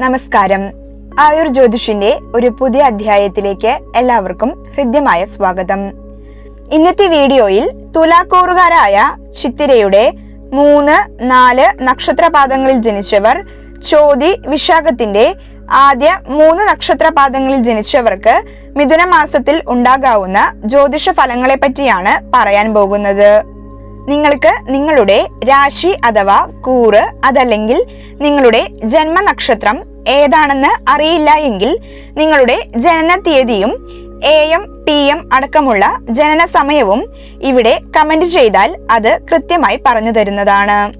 നമസ്കാരം. ആയുർ ജ്യോതിഷിന്റെ ഒരു പുതിയ അധ്യായത്തിലേക്ക് എല്ലാവർക്കും ഹൃദ്യമായ സ്വാഗതം. ഇന്നത്തെ വീഡിയോയിൽ തുലാക്കൂറുകാരായ ചിത്തിരയുടെ മൂന്ന് നാല് നക്ഷത്രപാദങ്ങളിൽ ജനിച്ചവർ ചോതി വിശാഖത്തിന്റെ ആദ്യ മൂന്ന് നക്ഷത്രപാദങ്ങളിൽ ജനിച്ചവർക്ക് മിഥുന മാസത്തിൽ ഉണ്ടാകാവുന്ന ജ്യോതിഷ ഫലങ്ങളെ പറ്റിയാണ് പറയാൻ പോകുന്നത്. നിങ്ങൾക്ക് നിങ്ങളുടെ രാശി അഥവാ കൂറ് അതല്ലെങ്കിൽ നിങ്ങളുടെ ജന്മനക്ഷത്രം ഏതാണെന്ന് അറിയില്ല എങ്കിൽ നിങ്ങളുടെ ജനന തീയതിയും എ എം പി എം അടക്കമുള്ള ജനന സമയവും ഇവിടെ കമന്റ് ചെയ്താൽ അത് കൃത്യമായി പറഞ്ഞു തരുന്നതാണ്.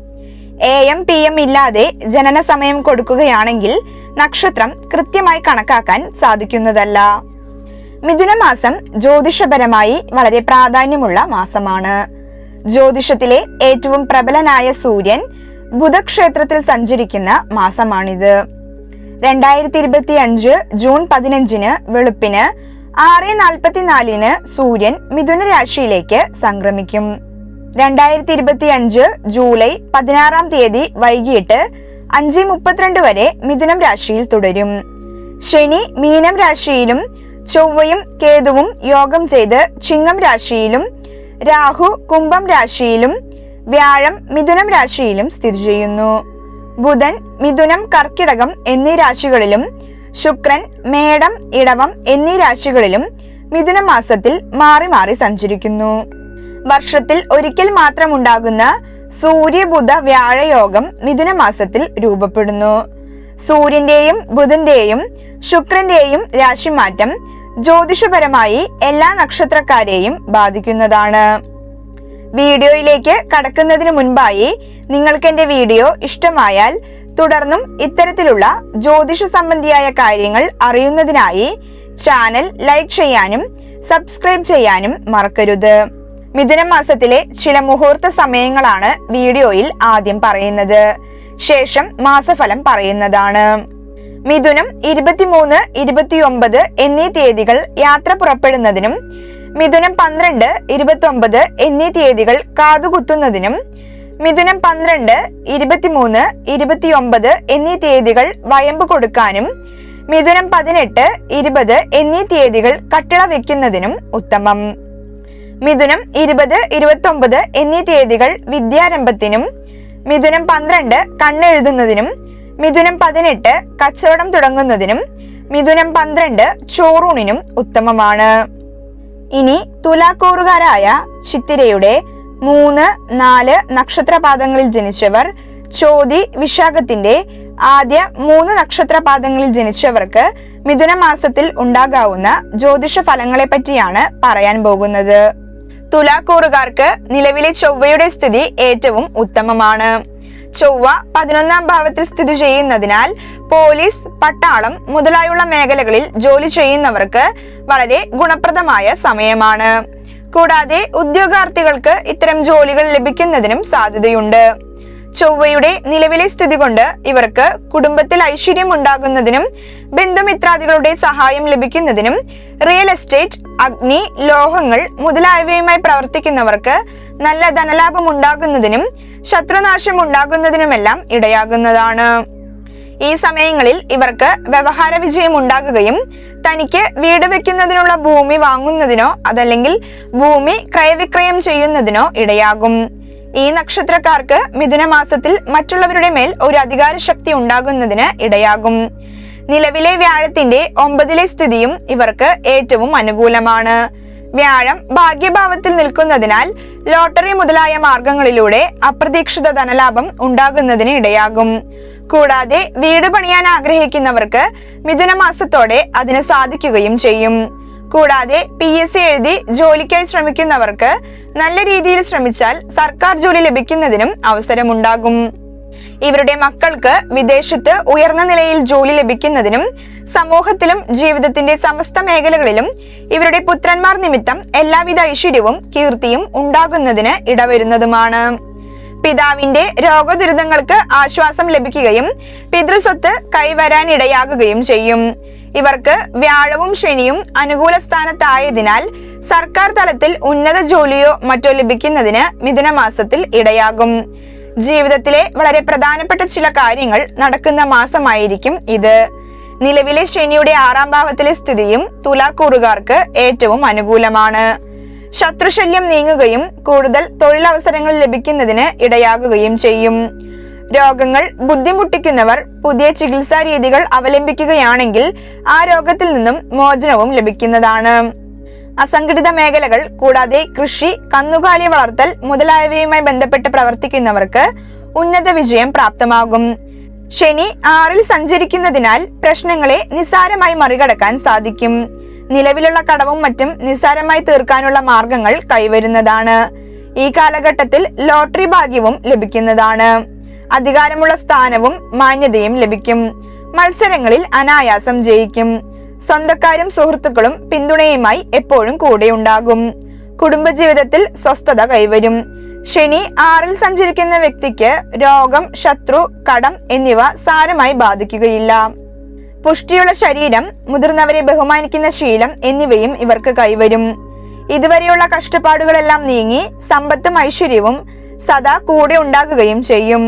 എ എം പി എം ഇല്ലാതെ ജനന സമയം കൊടുക്കുകയാണെങ്കിൽ നക്ഷത്രം കൃത്യമായി കണക്കാക്കാൻ സാധിക്കുന്നതല്ല. മിഥുനമാസം ജ്യോതിഷപരമായി വളരെ പ്രാധാന്യമുള്ള മാസമാണ്. ജ്യോതിഷത്തിലെ ഏറ്റവും പ്രബലനായ സൂര്യൻ ബുധക്ഷേത്രത്തിൽ സഞ്ചരിക്കുന്ന മാസമാണിത്. രണ്ടായിരത്തി ഇരുപത്തി അഞ്ച് ജൂൺ പതിനഞ്ചിന് വെളുപ്പിന് ആറ് നാൽപ്പത്തിനാലിന് സൂര്യൻ മിഥുന രാശിയിലേക്ക് സംക്രമിക്കും. രണ്ടായിരത്തി ഇരുപത്തി അഞ്ച് ജൂലൈ പതിനാറാം തീയതി വൈകിട്ട് അഞ്ച് മുപ്പത്തിരണ്ട് വരെ മിഥുനം രാശിയിൽ തുടരും. ശനി മീനം രാശിയിലും ചൊവ്വയും കേതുവും യോഗം ചെയ്ത് ചിങ്ങം രാശിയിലും രാഹു കുംഭം രാശിയിലും വ്യാഴം മിഥുനം രാശിയിലും സ്ഥിതി ചെയ്യുന്നു. ബുധൻ മിഥുനം കർക്കിടകം എന്നീ രാശികളിലും ശുക്രൻ മേടം ഇടവം എന്നീ രാശികളിലും മിഥുന മാസത്തിൽ മാറി മാറി സഞ്ചരിക്കുന്നു. വർഷത്തിൽ ഒരിക്കൽ മാത്രമുണ്ടാകുന്ന സൂര്യ സൂര്യബുധ വ്യാഴയോഗം മിഥുന മാസത്തിൽ രൂപപ്പെടുന്നു. സൂര്യന്റെയും ബുധന്റെയും ശുക്രന്റെയും രാശിമാറ്റം ജ്യോതിഷപരമായി എല്ലാ നക്ഷത്രക്കാരെയും ബാധിക്കുന്നതാണ്. വീഡിയോയിലേക്ക് കടക്കുന്നതിന് മുൻപായി നിങ്ങൾക്ക് എന്റെ വീഡിയോ ഇഷ്ടമായാൽ തുടർന്നും ഇത്തരത്തിലുള്ള ജ്യോതിഷ സംബന്ധിയായ കാര്യങ്ങൾ അറിയുന്നതിനായി ചാനൽ ലൈക്ക് ചെയ്യാനും സബ്സ്ക്രൈബ് ചെയ്യാനും മറക്കരുത്. മിഥുനം മാസത്തിലെ ചില മുഹൂർത്ത സമയങ്ങളാണ് വീഡിയോയിൽ ആദ്യം പറയുന്നത്. ശേഷം മാസഫലം പറയുന്നതാണ്. മിഥുനം ഇരുപത്തിമൂന്ന് ഇരുപത്തിയൊമ്പത് എന്നീ തീയതികൾ യാത്ര പുറപ്പെടുന്നതിനും മിഥുനം പന്ത്രണ്ട് ഇരുപത്തി ഒമ്പത് എന്നീ തീയതികൾ കാതുകുത്തുന്നതിനും മിഥുനം പന്ത്രണ്ട് ഇരുപത്തിമൂന്ന് ഇരുപത്തിയൊമ്പത് എന്നീ തീയതികൾ വയമ്പ് കൊടുക്കാനും മിഥുനം പതിനെട്ട് ഇരുപത് എന്നീ തീയതികൾ കട്ടിള വെക്കുന്നതിനും ഉത്തമം. മിഥുനം ഇരുപത് ഇരുപത്തി ഒമ്പത് എന്നീ തീയതികൾ വിദ്യാരംഭത്തിനും മിഥുനം പന്ത്രണ്ട് കണ്ണെഴുതുന്നതിനും മിഥുനം പതിനെട്ട് കച്ചവടം തുടങ്ങുന്നതിനും മിഥുനം പന്ത്രണ്ട് ചോറൂണിനും ഉത്തമമാണ്. ഇനി തുലാക്കൂറുകാരായ ചിത്തിരയുടെ മൂന്ന് നാല് നക്ഷത്രപാദങ്ങളിൽ ജനിച്ചവർ ചോതി വിശാഖത്തിന്റെ ആദ്യ മൂന്ന് നക്ഷത്രപാദങ്ങളിൽ ജനിച്ചവർക്ക് മിഥുന മാസത്തിൽ ഉണ്ടാകാവുന്ന ജ്യോതിഷ ഫലങ്ങളെ പറ്റിയാണ് പറയാൻ പോകുന്നത്. തുലാക്കൂറുകാർക്ക് നിലവിലെ ചൊവ്വയുടെ സ്ഥിതി ഏറ്റവും ഉത്തമമാണ്. ചൊവ്വ പതിനൊന്നാം ഭാവത്തിൽ സ്ഥിതി ചെയ്യുന്നതിനാൽ പോലീസ് പട്ടാളം മുതലായുള്ള മേഖലകളിൽ ജോലി ചെയ്യുന്നവർക്ക് വളരെ ഗുണപ്രദമായ സമയമാണ്. കൂടാതെ ഉദ്യോഗാർത്ഥികൾക്ക് ഇത്തരം ജോലികൾ ലഭിക്കുന്നതിനും സാധ്യതയുണ്ട്. ചൊവ്വയുടെ നിലവിലെ സ്ഥിതി കൊണ്ട് ഇവർക്ക് കുടുംബത്തിൽ ഐശ്വര്യം ഉണ്ടാകുന്നതിനും ബന്ധുമിത്രാദികളുടെ സഹായം ലഭിക്കുന്നതിനും റിയൽ എസ്റ്റേറ്റ് അഗ്നി ലോഹങ്ങൾ മുതലായവയുമായി പ്രവർത്തിക്കുന്നവർക്ക് നല്ല ധനലാഭം ഉണ്ടാകുന്നതിനും ശത്രുനാശം ഉണ്ടാകുന്നതിനുമെല്ലാം ഇടയാകുന്നതാണ്. ഈ സമയങ്ങളിൽ ഇവർക്ക് വ്യവഹാര വിജയം ഉണ്ടാകുകയും തനിക്ക് വീട് വെക്കുന്നതിനുള്ള ഭൂമി വാങ്ങുന്നതിനോ അതല്ലെങ്കിൽ ഭൂമി ക്രയവിക്രയം ചെയ്യുന്നതിനോ ഇടയാകും. ഈ നക്ഷത്രക്കാർക്ക് മിഥുന മാസത്തിൽ മറ്റുള്ളവരുടെ മേൽ ഒരു അധികാര ശക്തി ഉണ്ടാകുന്നതിന് ഇടയാകും. നിലവിലെ വ്യാഴത്തിന്റെ ഒമ്പതിലെ സ്ഥിതിയും ഇവർക്ക് ഏറ്റവും അനുകൂലമാണ്. വ്യാഴം ഭാഗ്യഭാവത്തിൽ നിൽക്കുന്നതിനാൽ ലോട്ടറി മുതലായ മാർഗങ്ങളിലൂടെ അപ്രതീക്ഷിത ധനലാഭം ഉണ്ടാകുന്നതിന് ഇടയാകും. കൂടാതെ വീട് പണിയാൻ ആഗ്രഹിക്കുന്നവർക്ക് മിഥുനമാസത്തോടെ അതിന് സാധിക്കുകയും ചെയ്യും. കൂടാതെ പി എസ് സി എഴുതി ജോലിക്കായി ശ്രമിക്കുന്നവർക്ക് നല്ല രീതിയിൽ ശ്രമിച്ചാൽ സർക്കാർ ജോലി ലഭിക്കുന്നതിനും അവസരമുണ്ടാകും. ഇവരുടെ മക്കൾക്ക് വിദേശത്ത് ഉയർന്ന നിലയിൽ ജോലി ലഭിക്കുന്നതിനും സമൂഹത്തിലും ജീവിതത്തിന്റെ സമസ്ത മേഖലകളിലും ഇവരുടെ പുത്രന്മാർ നിമിത്തം എല്ലാവിധ ഐശ്വര്യവും കീർത്തിയും ഉണ്ടാകുന്നതിന് ഇടവരുന്നതുമാണ്. പിതാവിന്റെ രോഗദുരിതങ്ങൾക്ക് ആശ്വാസം ലഭിക്കുകയും പിതൃസ്വത്ത് കൈവരാനിടയാകുകയും ചെയ്യും. ഇവർക്ക് വ്യാഴവും ശനിയും അനുകൂല സ്ഥാനത്തായതിനാൽ സർക്കാർ തലത്തിൽ ഉന്നത ജോലിയോ മറ്റോ ലഭിക്കുന്നതിന് മിഥുന മാസത്തിൽ ഇടയാകും. ജീവിതത്തിലെ വളരെ പ്രധാനപ്പെട്ട ചില കാര്യങ്ങൾ നടക്കുന്ന മാസമായിരിക്കും ഇത്. നിലവിലെ ശനിയുടെ ആറാം ഭാവത്തിലെ സ്ഥിതിയും തുലാക്കൂറുകാർക്ക് ഏറ്റവും അനുകൂലമാണ്. ശത്രുശല്യം നീങ്ങുകയും കൂടുതൽ തൊഴിലവസരങ്ങൾ ലഭിക്കുന്നതിന് ഇടയാകുകയും ചെയ്യും. രോഗങ്ങൾ ബുദ്ധിമുട്ടിക്കുന്നവർ പുതിയ ചികിത്സാ രീതികൾ അവലംബിക്കുകയാണെങ്കിൽ ആ രോഗത്തിൽ നിന്നും മോചനവും ലഭിക്കുന്നതാണ്. അസംഘടിത മേഖലകൾ കൂടാതെ കൃഷി കന്നുകാലി വളർത്തൽ മുതലായവയുമായി ബന്ധപ്പെട്ട് പ്രവർത്തിക്കുന്നവർക്ക് ഉന്നത വിജയം പ്രാപ്തമാകും. ശനി ആറിൽ സഞ്ചരിക്കുന്നതിനാൽ പ്രശ്നങ്ങളെ നിസ്സാരമായി മറികടക്കാൻ സാധിക്കും. നിലവിലുള്ള കടവും മറ്റും നിസ്സാരമായി തീർക്കാനുള്ള മാർഗങ്ങൾ കൈവരുന്നതാണ്. ഈ കാലഘട്ടത്തിൽ ലോട്ടറി ഭാഗ്യവും ലഭിക്കുന്നതാണ്. അധികാരമുള്ള സ്ഥാനവും മാന്യതയും ലഭിക്കും. മത്സരങ്ങളിൽ അനായാസം ജയിക്കും. സ്വന്തക്കാരും സുഹൃത്തുക്കളും പിന്തുണയുമായി എപ്പോഴും കൂടെയുണ്ടാകും. കുടുംബജീവിതത്തിൽ സ്വസ്ഥത കൈവരും. ശനി ആറിൽ സഞ്ചരിക്കുന്ന വ്യക്തിക്ക് രോഗം ശത്രു കടം എന്നിവ സാരമായി ബാധിക്കുകയില്ല. പുഷ്ടിയുള്ള ശരീരം മുതിർന്നവരെ ബഹുമാനിക്കുന്ന ശീലം എന്നിവയും ഇവർക്ക് കൈവരും. ഇതുവരെയുള്ള കഷ്ടപ്പാടുകളെല്ലാം നീങ്ങി സമ്പത്തും ഐശ്വര്യവും സദാ കൂടെ ഉണ്ടാകുകയും ചെയ്യും.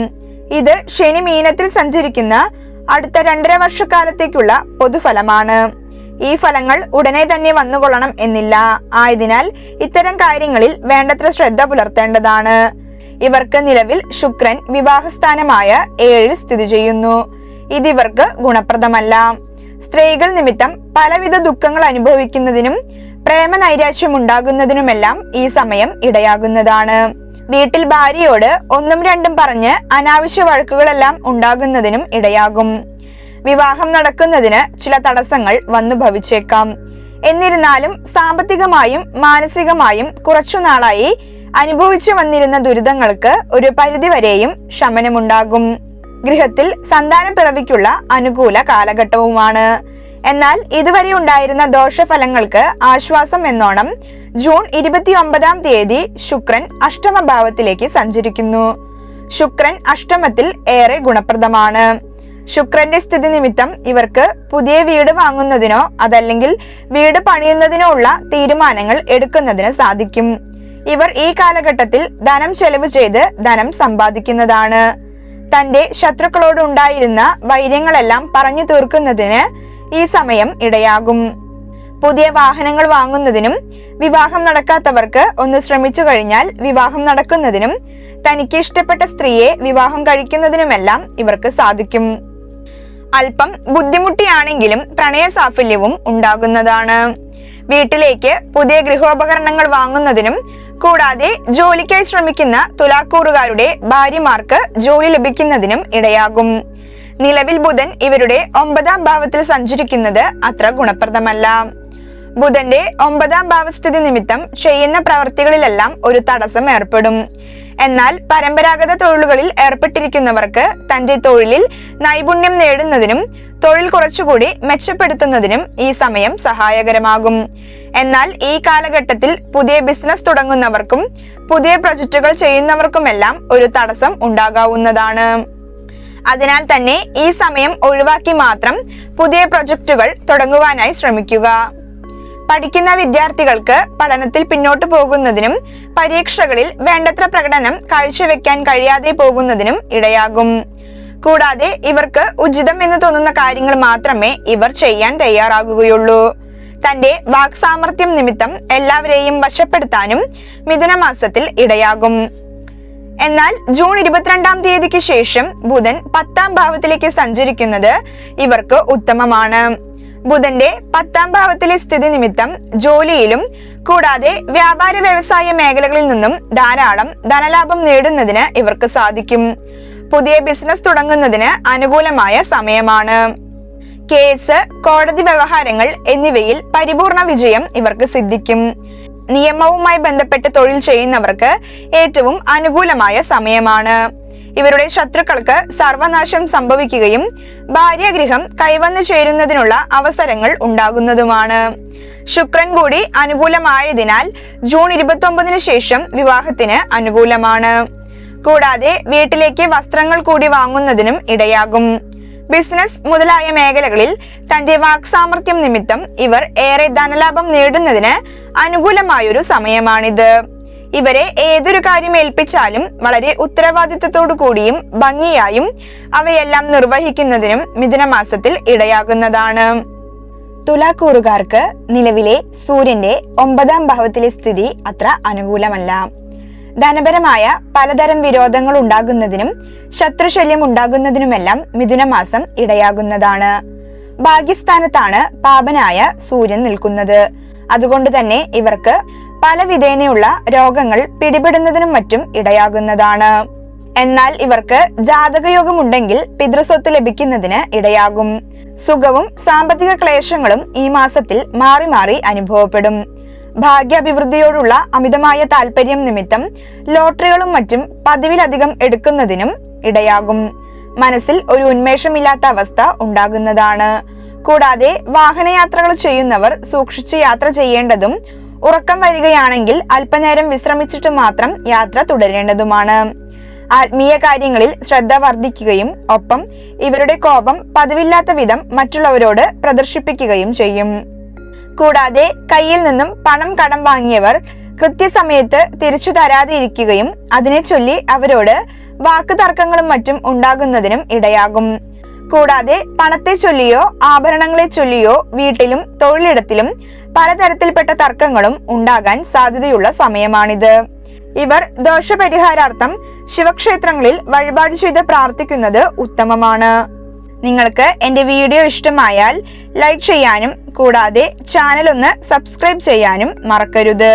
ഇത് ശനി മീനത്തിൽ സഞ്ചരിക്കുന്ന അടുത്ത രണ്ടര വർഷക്കാലത്തേക്കുള്ള പൊതുഫലമാണ്. ഈ ഫലങ്ങൾ ഉടനെ തന്നെ വന്നുകൊള്ളണം എന്നില്ല. ആയതിനാൽ ഇത്തരം കാര്യങ്ങളിൽ വേണ്ടത്ര ശ്രദ്ധ പുലർത്തേണ്ടതാണ്. ഇവർക്ക് നിലവിൽ ശുക്രൻ വിവാഹസ്ഥാനമായ ഏഴിൽ സ്ഥിതി ചെയ്യുന്നു. ഇതിവർക്ക് ഗുണപ്രദമല്ല. സ്ത്രീകൾ നിമിത്തം പലവിധ ദുഃഖങ്ങൾ അനുഭവിക്കുന്നതിനും പ്രേമ നൈരാശ്യം ഉണ്ടാകുന്നതിനുമെല്ലാം ഈ സമയം ഇടയാകുന്നതാണ്. വീട്ടിൽ ഭാര്യയോട് ഒന്നും രണ്ടും പറഞ്ഞ് അനാവശ്യ വഴക്കുകളെല്ലാം ഉണ്ടാകുന്നതിനും ഇടയാകും. വിവാഹം നടക്കുന്നതിന് ചില തടസ്സങ്ങൾ വന്നു ഭവിച്ചേക്കാം. എന്നിരുന്നാലും സാമ്പത്തികമായും മാനസികമായും കുറച്ചുനാളായി അനുഭവിച്ചു വന്നിരുന്ന ദുരിതങ്ങൾക്ക് ഒരു പരിധിവരെയും ശമനമുണ്ടാകും. ഗൃഹത്തിൽ സന്താന പിറവിക്കുള്ള അനുകൂല കാലഘട്ടവുമാണ്. എന്നാൽ ഇതുവരെ ഉണ്ടായിരുന്ന ദോഷഫലങ്ങൾക്ക് ആശ്വാസം എന്നോണം ജൂൺ ഇരുപത്തിയൊമ്പതാം തീയതി ശുക്രൻ അഷ്ടമഭാവത്തിലേക്ക് സഞ്ചരിക്കുന്നു. ശുക്രൻ അഷ്ടമത്തിൽ ഏറെ ഗുണപ്രദമാണ്. ശുക്രന്റെ സ്ഥിതി നിമിത്തം ഇവർക്ക് പുതിയ വീട് വാങ്ങുന്നതിനോ അതല്ലെങ്കിൽ വീട് പണിയുന്നതിനോ ഉള്ള തീരുമാനങ്ങൾ എടുക്കുന്നതിന് സാധിക്കും. ഇവർ ഈ കാലഘട്ടത്തിൽ ധനം ചെലവ് ചെയ്ത് ധനം സമ്പാദിക്കുന്നതാണ്. തന്റെ ശത്രുക്കളോടുണ്ടായിരുന്ന വൈര്യങ്ങളെല്ലാം പറഞ്ഞു തീർക്കുന്നതിന് ഈ സമയം ഇടയാകും. പുതിയ വാഹനങ്ങൾ വാങ്ങുന്നതിനും വിവാഹം നടക്കാത്തവർക്ക് ഒന്ന് ശ്രമിച്ചു കഴിഞ്ഞാൽ വിവാഹം നടക്കുന്നതിനും തനിക്ക് ഇഷ്ടപ്പെട്ട സ്ത്രീയെ വിവാഹം കഴിക്കുന്നതിനുമെല്ലാം ഇവർക്ക് സാധിക്കും. അല്പം ബുദ്ധിമുട്ടിയാണെങ്കിലും പ്രണയ സാഫല്യവും ഉണ്ടാകുന്നതാണ്. വീട്ടിലേക്ക് പുതിയ ഗൃഹോപകരണങ്ങൾ വാങ്ങുന്നതിനും കൂടാതെ ജോലിക്കായി ശ്രമിക്കുന്ന തുലാക്കൂറുകാരുടെ ഭാര്യമാർക്ക് ജോലി ലഭിക്കുന്നതിനും ഇടയാകും. നിലവിൽ ബുധൻ ഇവരുടെ ഒമ്പതാം ഭാവത്തിൽ സഞ്ചരിക്കുന്നത് അത്ര ഗുണപ്രദമല്ല. ബുധന്റെ ഒമ്പതാം ഭാവസ്ഥിതി നിമിത്തം ചെയ്യുന്ന പ്രവർത്തികളിലെല്ലാം ഒരു തടസ്സം ഏർപ്പെടും. എന്നാൽ പരമ്പരാഗത തൊഴിലുകളിൽ ഏർപ്പെട്ടിരിക്കുന്നവർക്ക് തന്റെ തൊഴിലിൽ നൈപുണ്യം നേടുന്നതിനും തൊഴിൽ കുറച്ചുകൂടി മെച്ചപ്പെടുത്തുന്നതിനും ഈ സമയം സഹായകരമാകും. എന്നാൽ ഈ കാലഘട്ടത്തിൽ പുതിയ ബിസിനസ് തുടങ്ങുന്നവർക്കും പുതിയ പ്രൊജക്റ്റുകൾ ചെയ്യുന്നവർക്കുമെല്ലാം ഒരു തടസ്സം ഉണ്ടാകാവുന്നതാണ്. അതിനാൽ തന്നെ ഈ സമയം ഒഴിവാക്കി മാത്രം പുതിയ പ്രൊജക്റ്റുകൾ തുടങ്ങുവാനായി ശ്രമിക്കുക. പഠിക്കുന്ന വിദ്യാർത്ഥികൾക്ക് പഠനത്തിൽ പിന്നോട്ട് പോകുന്നതിനും പരീക്ഷകളിൽ വേണ്ടത്ര പ്രകടനം കാഴ്ചവെക്കാൻ കഴിയാതെ പോകുന്നതിനും ഇടയാകും. കൂടാതെ ഇവർക്ക് ഉചിതം എന്ന് തോന്നുന്ന കാര്യങ്ങൾ മാത്രമേ ഇവർ ചെയ്യാൻ തയ്യാറാകുകയുള്ളൂ. തന്റെ വാക്സാമർത്ഥ്യം നിമിത്തം എല്ലാവരെയും വശപ്പെടുത്താനും മിഥുന മാസത്തിൽ ഇടയാകും. എന്നാൽ ജൂൺ ഇരുപത്തിരണ്ടാം തീയതിക്ക് ശേഷം ബുധൻ പത്താം ഭാവത്തിലേക്ക് സഞ്ചരിക്കുന്നത് ഇവർക്ക് ഉത്തമമാണ്. ബുധന്റെ പത്താം ഭാവത്തിലെ സ്ഥിതി നിമിത്തം ജോലിയിലും കൂടാതെ വ്യാപാര വ്യവസായ മേഖലകളിൽ നിന്നും ധാരാളം ധനലാഭം നേടുന്നതിന് ഇവർക്ക് സാധിക്കും. പുതിയ ബിസിനസ് തുടങ്ങുന്നതിന് അനുകൂലമായ സമയമാണ്. കേസ് കോടതി വ്യവഹാരങ്ങൾ എന്നിവയിൽ പരിപൂർണ വിജയം ഇവർക്ക് സിദ്ധിക്കും. നിയമവുമായി ബന്ധപ്പെട്ട് തൊഴിൽ ചെയ്യുന്നവർക്ക് ഏറ്റവും അനുകൂലമായ സമയമാണ്. ഇവരുടെ ശത്രുക്കൾക്ക് സർവനാശം സംഭവിക്കുകയും ഭാര്യാഗൃഹം കൈവന്നു ചേരുന്നതിനുള്ള അവസരങ്ങൾ ഉണ്ടാകുന്നതുമാണ്. ശുക്രൻ കൂടി അനുകൂലമായതിനാൽ ജൂൺ ഇരുപത്തി ഒമ്പതിനു ശേഷം വിവാഹത്തിന് അനുകൂലമാണ്. കൂടാതെ വീട്ടിലേക്ക് വസ്ത്രങ്ങൾ കൂടി വാങ്ങുന്നതിനും ഇടയാകും. ബിസിനസ് മുതലായ മേഖലകളിൽ തന്റെ വാക്സാമർത്ഥ്യം നിമിത്തം ഇവർ ഏറെ ധനലാഭം നേടുന്നതിന് അനുകൂലമായൊരു സമയമാണിത്. ഇവരെ ഏതൊരു കാര്യം ഏൽപ്പിച്ചാലും വളരെ ഉത്തരവാദിത്തത്തോടു കൂടിയും ഭംഗിയായും അവയെല്ലാം നിർവഹിക്കുന്നതിനും മിഥുനമാസത്തിൽ ഇടയാകുന്നതാണ്. തുലാക്കൂറുകാർക്ക് നിലവിലെ സൂര്യന്റെ ഒമ്പതാം ഭാവത്തിലെ സ്ഥിതി അത്ര അനുകൂലമല്ല. ധനപരമായ പലതരം വിരോധങ്ങൾ ഉണ്ടാകുന്നതിനും ശത്രുശല്യം ഉണ്ടാകുന്നതിനുമെല്ലാം മിഥുനമാസം ഇടയാകുന്നതാണ്. ഭാഗ്യസ്ഥാനത്താണ് പാപനായ സൂര്യൻ നിൽക്കുന്നത്. അതുകൊണ്ട് തന്നെ ഇവർക്ക് പല വിധേനയുള്ള രോഗങ്ങൾ പിടിപെടുന്നതിനും മറ്റും ഇടയാകുന്നതാണ്. എന്നാൽ ഇവർക്ക് ജാതകയോഗമുണ്ടെങ്കിൽ പിതൃസ്വത്ത് ലഭിക്കുന്നതിന് ഇടയാകും. സുഖവും സാമ്പത്തിക ക്ലേശങ്ങളും ഈ മാസത്തിൽ മാറി മാറി അനുഭവപ്പെടും. ഭാഗ്യാഭിവൃദ്ധിയോടുള്ള അമിതമായ താല്പര്യം നിമിത്തം ലോട്ടറികളും മറ്റും പതിവിലധികം എടുക്കുന്നതിനും ഇടയാകും. മനസ്സിൽ ഒരു ഉന്മേഷമില്ലാത്ത അവസ്ഥ ഉണ്ടാകുന്നതാണ്. കൂടാതെ വാഹനയാത്രകൾ ചെയ്യുന്നവർ സൂക്ഷിച്ച് യാത്ര ചെയ്യേണ്ടതും ഉറക്കം വരികയാണെങ്കിൽ അല്പനേരം വിശ്രമിച്ചിട്ട് മാത്രം യാത്ര തുടരേണ്ടതുമാണ്. ആത്മീയ കാര്യങ്ങളിൽ ശ്രദ്ധ വർദ്ധിക്കുകയും ഒപ്പം ഇവരുടെ കോപം പതിവില്ലാത്ത വിധം മറ്റുള്ളവരോട് പ്രദർശിപ്പിക്കുകയും ചെയ്യും. കൂടാതെ കയ്യിൽ നിന്നും പണം കടം വാങ്ങിയവർ കൃത്യസമയത്ത് തിരിച്ചു തരാതെ ഇരിക്കുകയും അതിനെ ചൊല്ലി അവരോട് വാക്കുതർക്കങ്ങളും മറ്റും ഉണ്ടാകുന്നതിനും ഇടയാകും. കൂടാതെ പണത്തെ ചൊല്ലിയോ ആഭരണങ്ങളെ ചൊല്ലിയോ വീട്ടിലും തൊഴിലിടത്തിലും പലതരത്തിൽപ്പെട്ട തർക്കങ്ങളും ഉണ്ടാകാൻ സാധ്യതയുള്ള സമയമാണിത്. ഇവർ ദോഷപരിഹാരാർത്ഥം ശിവക്ഷേത്രങ്ങളിൽ വഴിപാട് ചെയ്ത് പ്രാർത്ഥിക്കുന്നത് ഉത്തമമാണ്. നിങ്ങൾക്ക് എന്റെ വീഡിയോ ഇഷ്ടമായാൽ ലൈക്ക് ചെയ്യാനും കൂടാതെ ചാനൽ ഒന്ന് സബ്സ്ക്രൈബ് ചെയ്യാനും മറക്കരുത്.